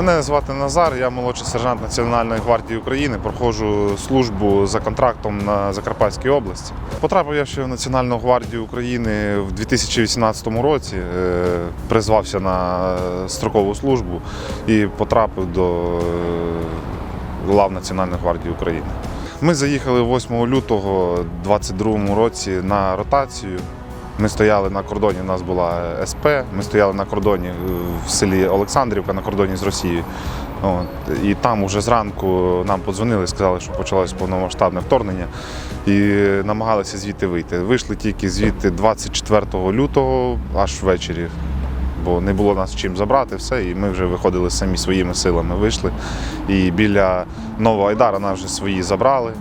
Мене звати Назар, я молодший сержант Національної гвардії України. Проходжу службу за контрактом на Закарпатській області. Потрапив я ще в Національну гвардію України в 2018 році. е, Призвався на строкову службу і потрапив до е, лав Національної гвардії України. Ми заїхали 8 лютого 2022 році на ротацію. Ми стояли на кордоні, у нас була СП, ми стояли на кордоні е, в селі Олександрівка на кордоні з Росією. От. І там уже зранку нам подзвонили, сказали, що почалось повномасштабне вторгнення і намагалися звідти вийти. Вийшли тільки звідти 24 лютого, аж ввечері, бо не було нас чим забрати все, і ми вже виходили самі своїми силами. Вийшли. І біля Нового Айдара нас вже свої забрали.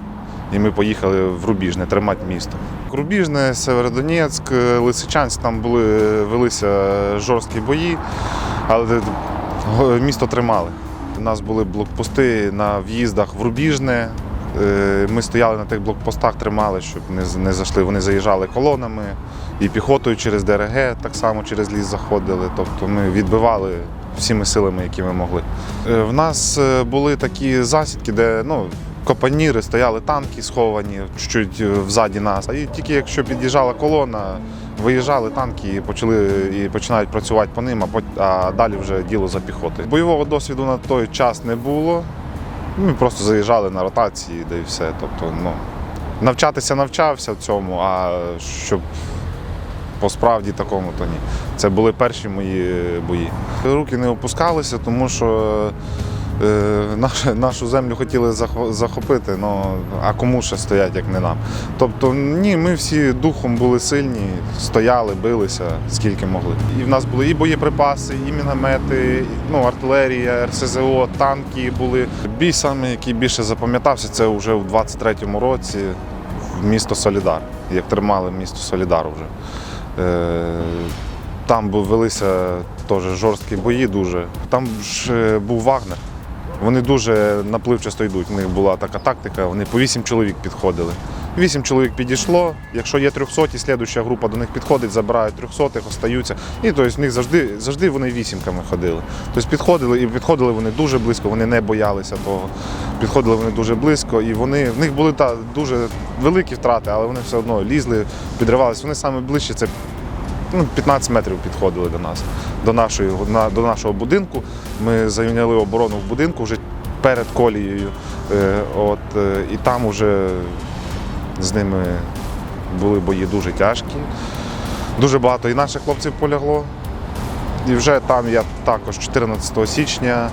І ми поїхали в Рубіжне тримати місто. Рубіжне, Северодонецьк, Лисичанськ, там були, велися жорсткі бої, але місто тримали. У нас були блокпости на в'їздах в Рубіжне. Е, Ми стояли на тих блокпостах, тримали, щоб не, не зайшли. Вони заїжджали колонами і піхотою через ДРГ, так само через ліс заходили. Тобто ми відбивали всіми силами, які ми могли. Е, В нас е, були такі засідки, де ну, копаніри, стояли танки сховані чуть-чуть е, взаді нас. І тільки якщо під'їжджала колона, виїжджали танки і почали і починають працювати по ним, а, а далі вже діло за піхотою. Бойового досвіду на той час не було. Ми просто заїжджали на ротації, де і все. Тобто, ну, навчатися навчався в цьому, а щоб по справді такому, то ні. Це були перші мої бої. Руки не опускалися, тому що нашу, нашу землю хотіли захо- захопити, ну, а кому ще стоять, як не нам. Тобто, ні, ми всі духом були сильні, стояли, билися скільки могли. І в нас були і боєприпаси, і міномети, ну, артилерія, РСЗО, танки були. Бій саме, який більше запам'ятався, це вже у 23-му році в місто Солідар, як тримали місто Солідар вже. Е, Там велися теж жорсткі бої дуже. Там ж е, був Вагнер. Вони дуже напливчасто йдуть. У них була така тактика, вони по вісім чоловік підходили. Вісім чоловік підійшло. Якщо є 300, і слідуюча група до них підходить, забирають 300, остаються. І тобто, в них завжди, завжди вони вісімками ходили. Тобто підходили і підходили вони дуже близько, вони не боялися того. Підходили вони дуже близько, і вони в них були та дуже великі втрати, але вони все одно лізли, підривалися. Вони саме ближче це ну, 15 метрів підходили до нас, до, нашої, на- до нашого будинку. Ми зайняли оборону в будинку вже перед колією. Е, От, е, і там вже з ними були бої дуже тяжкі. Дуже багато і наших хлопців полягло. І вже там я також 14 січня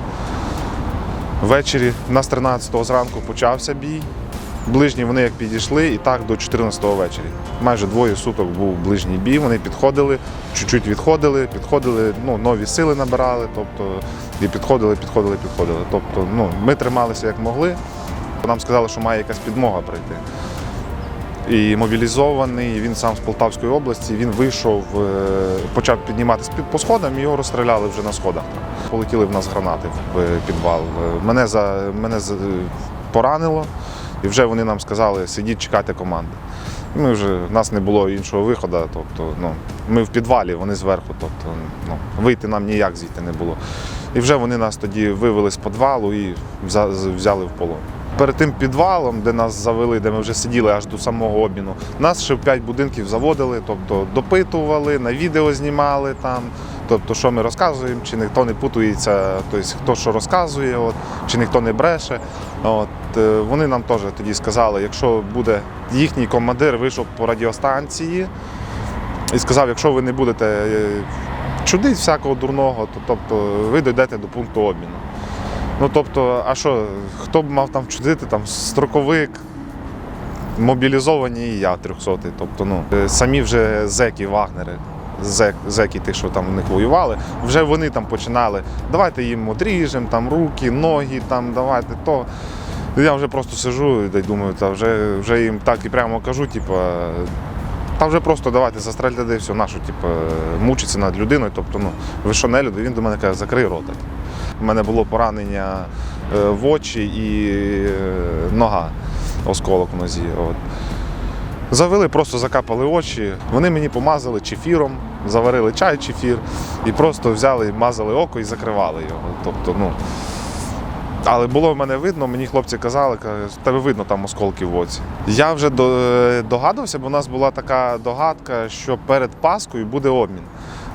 ввечері, нас 13 зранку почався бій. Ближні вони як підійшли, і так до 14-го вечері. Майже двоє суток був ближній бій. Вони підходили, чуть-чуть відходили, підходили, ну, нові сили набирали, тобто і підходили, підходили, підходили. Тобто, ну, ми трималися як могли. Нам сказали, що має якась підмога прийти. І мобілізований, він сам з Полтавської області, він вийшов, е, почав підніматися під по сходам, і його розстріляли вже на сходах. Полетіли в нас гранати в е, підвал. Е, Мене, за, мене поранило, і вже вони нам сказали, сидіть, чекати команди. Ми вже, в нас не було іншого виходу, тобто ну, ми в підвалі, вони зверху, тобто ну, вийти нам ніяк звідти не було. І вже вони нас тоді вивели з підвалу і взяли в полон. Перед тим підвалом, де нас завели, де ми вже сиділи аж до самого обміну, нас ще в п'ять будинків заводили, тобто допитували, на відео знімали там. Тобто, що ми розказуємо, чи ніхто не путається, тобто хто що розказує, от, чи ніхто не бреше. От, вони нам теж тоді сказали, якщо буде їхній командир вийшов по радіостанції і сказав, якщо ви не будете е, чудити всякого дурного, то тобто, ви дійдете до пункту обміну. Ну тобто, а що, хто б мав там чудити, там строковик, мобілізовані і я 300 Тобто, ну, е, самі вже зеки, вагнери, зек, зеки, тих, що там в них воювали, вже вони там починали. Давайте їм одріжемо, там руки, ноги, там давайте то. Я вже просто сижу і думаю, та вже, вже їм так і прямо кажу, типу, та вже просто давайте застрельте, де все, нашу, типу, мучиться над людиною. Тобто, ну, ви що не люди, він до мене каже, закрий рота. У мене було поранення е, в очі і е, нога, осколок в нозі. От. Завели, просто закапали очі. Вони мені помазали чефіром заварили чай, чефір і просто взяли, мазали око і закривали його. Тобто, ну. Але було в мене видно, мені хлопці казали, в тебе видно там осколки в оці. Я вже до- догадувався, бо у нас була така догадка, що перед Паскою буде обмін.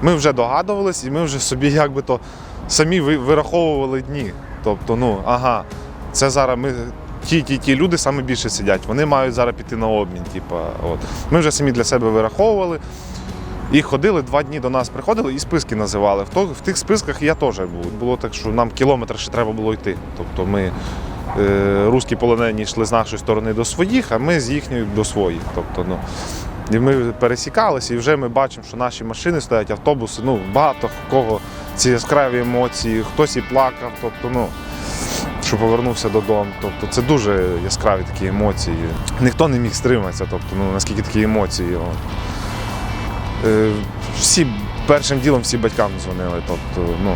Ми вже догадувались, і ми вже собі якби то самі вираховували дні. Тобто, ну, ага, це зараз ми. Ті, ті, ті люди саме більше сидять, вони мають зараз піти на обмін. Типа, от. Ми вже самі для себе вираховували. І ходили два дні до нас, приходили і списки називали. В, в тих списках я теж був. Було так, що нам кілометр ще треба було йти. Тобто ми е, русські полонені йшли з нашої сторони до своїх, а ми з їхньої до своїх. Тобто, ну, і ми пересікалися, і вже ми бачимо, що наші машини стоять, автобуси. Ну, багато кого ці яскраві емоції, хтось і плакав. Тобто, ну, що повернувся додому. Тобто це дуже яскраві такі емоції. Ніхто не міг стриматися, тобто, ну, наскільки такі емоції. От. Е, всі першим ділом всі батькам дзвонили. Тобто, ну,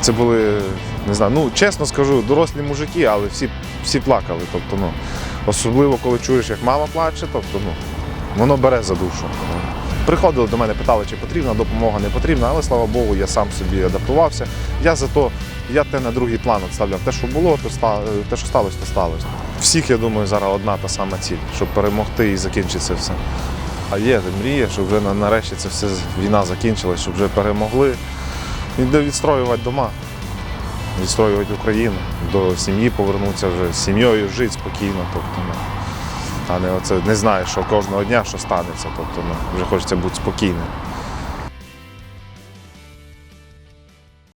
це були, не знаю, ну чесно скажу, дорослі мужики, але всі, всі плакали. Тобто, ну, особливо, коли чуєш, як мама плаче, тобто, ну, воно бере за душу. Приходили до мене, питали, чи потрібна допомога, не потрібна, але слава Богу, я сам собі адаптувався. Я зато я те на другий план відставляв. Те, що було, то ста- те, що сталося, то сталося. Всіх, я думаю, зараз одна та сама ціль, щоб перемогти і закінчити це все. А є мрія, щоб вже нарешті це все війна закінчилася, щоб вже перемогли. І відстроювати дома, відстроювати Україну, до сім'ї повернутися вже з сім'єю, жити спокійно. Тобто, ну, а не оце не знаю, що кожного дня що станеться. Тобто, ну, вже хочеться бути спокійним.